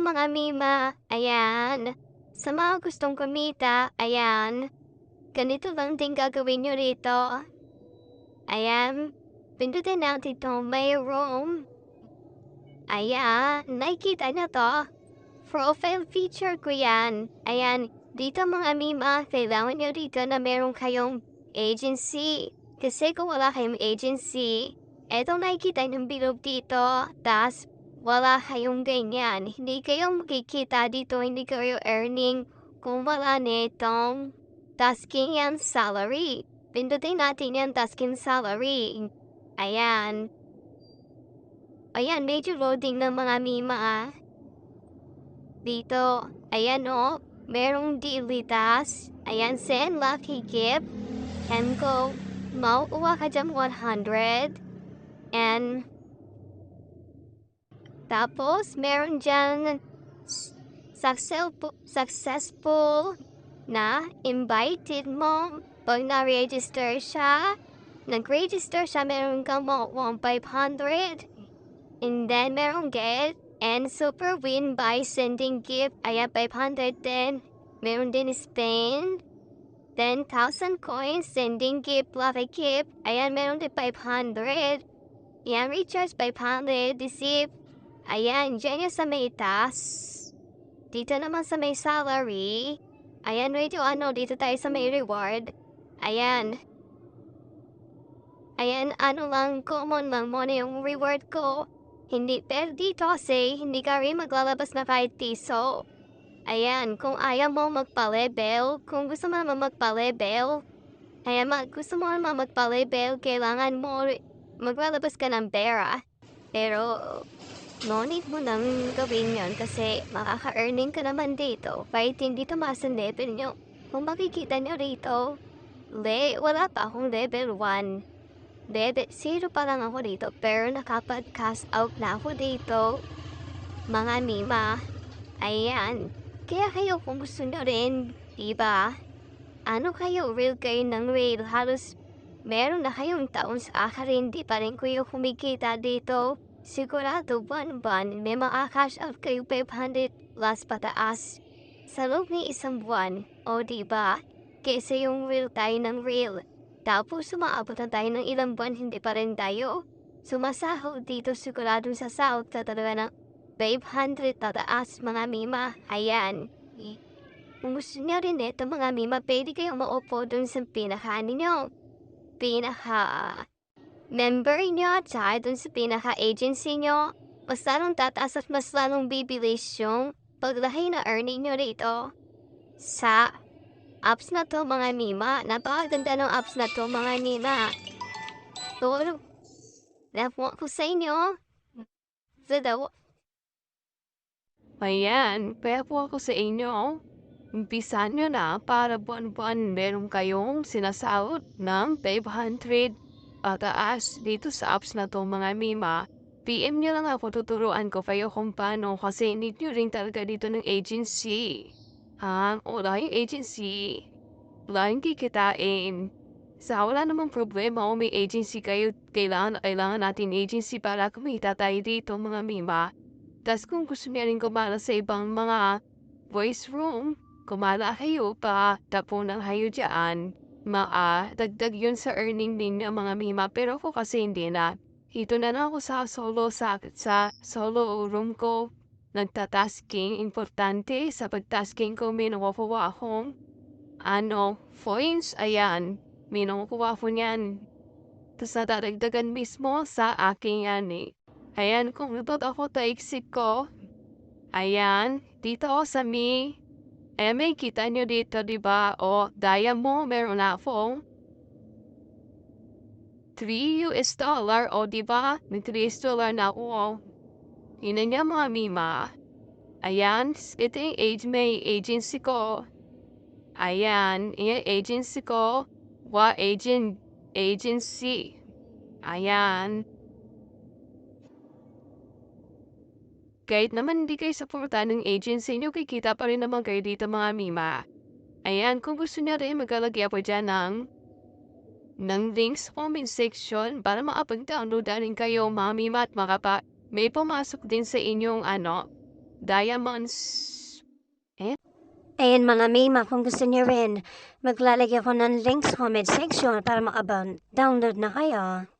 mga mima, ayan. Sa mga gustong kumita, ayan. Ganito lang din gagawin nyo rito. Ayan. Pindutin natin itong may room. Ayan. Nakikita na to. Profile feature ko yan. Ayan. Dito mga mima, kailangan nyo dito na meron kayong agency. Kasi kung wala kayong agency, eto nakikita ng bilog dito. Tas, wala kayong ganyan. Hindi kayo makikita dito, hindi kayo earning kung wala nitong tasking yan salary. Pindutin natin yan tasking salary. Ayan. Ayan, medyo loading ng mga mima ah. Dito, ayan o, merong daily task. Ayan, send lucky gift. And go, mauuwa ka dyan 100. And, tapos, meron dyan successful, na invited mo. Pag na-register siya, nag-register siya, meron kang mo 1,500. And then, meron get and super win by sending gift. Ayan, 500 din. Meron din spend. 10,000 coins sending gift, lucky gift. Ayan, meron din 500. Yan, recharge 500. Receive Ayan, dyan yung sa may task. Dito naman sa may salary. Ayan, medyo ano, dito tayo sa may reward. Ayan. Ayan, ano lang, common lang muna yung reward ko. Hindi, pero dito kasi, hindi ka rin maglalabas na kahit piso. Ayan, kung ayaw mo magpa-level, kung gusto mo naman magpa-level, ayan, mag, gusto mo naman magpa-level, kailangan mo maglalabas ka ng pera. Pero, No need mo nang gawin yon kasi makaka-earning ka naman dito kahit hindi tumaas ang level nyo. Kung makikita nyo rito, le, wala pa akong level 1. Level 0 pa lang ako dito pero nakapag-cast out na ako dito. Mga mima, ayan. Kaya kayo kung gusto nyo rin, diba? Ano kayo, real kayo ng real, halos meron na kayong taon sa akin, di pa rin kayo kumikita dito. Sigurado buwan-buwan may maka-cash out kayo 500 plus pataas sa loob ng isang buwan. O diba? Kesa yung real tayo ng real. Tapos sumaabot na tayo ng ilang buwan hindi pa rin tayo. Sumasahod dito siguradong sa sahod sa talaga ng 500 tataas mga mima. Ayan. Kung gusto niyo rin ito mga mima, pwede kayong maupo dun sa pinaka ninyo. Pinaka member nyo at saka dun sa pinaka-agency nyo, mas lalong tataas at mas lalong bibilis yung paglahi na earning nyo dito. Sa apps na to mga mima, napakaganda ng apps na to mga mima. So, napuwa ko sa inyo. Sa daw, Ayan, kaya po ako sa inyo. Umpisa nyo na para buwan-buwan meron kayong sinasahod ng 500 pataas dito sa apps na to mga mima. PM nyo lang ako, tuturuan ko kayo kung paano kasi need nyo rin talaga dito ng agency. Ha? Wala yung agency. Wala yung kikitain. Sa wala namang problema kung may agency kayo, kailangan, kailangan natin agency para kumita tayo dito mga mima. Tapos kung gusto niya rin kumala sa ibang mga voice room, kumala kayo pa, tapunan kayo dyan. Maa, dagdag yun sa earning ninyo mga mima. Pero ako kasi hindi na. Ito na lang ako sa solo sa, sa solo room ko. Nagtatasking. Importante sa pagtasking ko may nakukuha akong ano, points. Ayan, may nakukuha ko niyan. Tapos nadadagdagan mismo sa aking yan eh. Ayan, kung ito ako taiksik ko. Ayan, dito ako sa mi. Ayan, may kita nyo dito, di ba? O, daya mo, meron akong 3 US dollar, o di ba? May 3 US dollar na ako. O. Ina niya mga mima. Ayan, ito yung age, may agency ko. Ayan, yung agency ko. Wa agent, agency. Ayan. Kahit naman hindi kayo supportan ng agency nyo, kikita pa rin naman kayo dito mga mima. Ayan, kung gusto niya rin, maglalagay po dyan ng ng links comment section para makapag-download rin kayo mga mima at makapa may pumasok din sa inyong ano, diamonds. Ayan mga mima, kung gusto niyo rin, maglalagay ako ng link sa comment section para makabang download na kayo.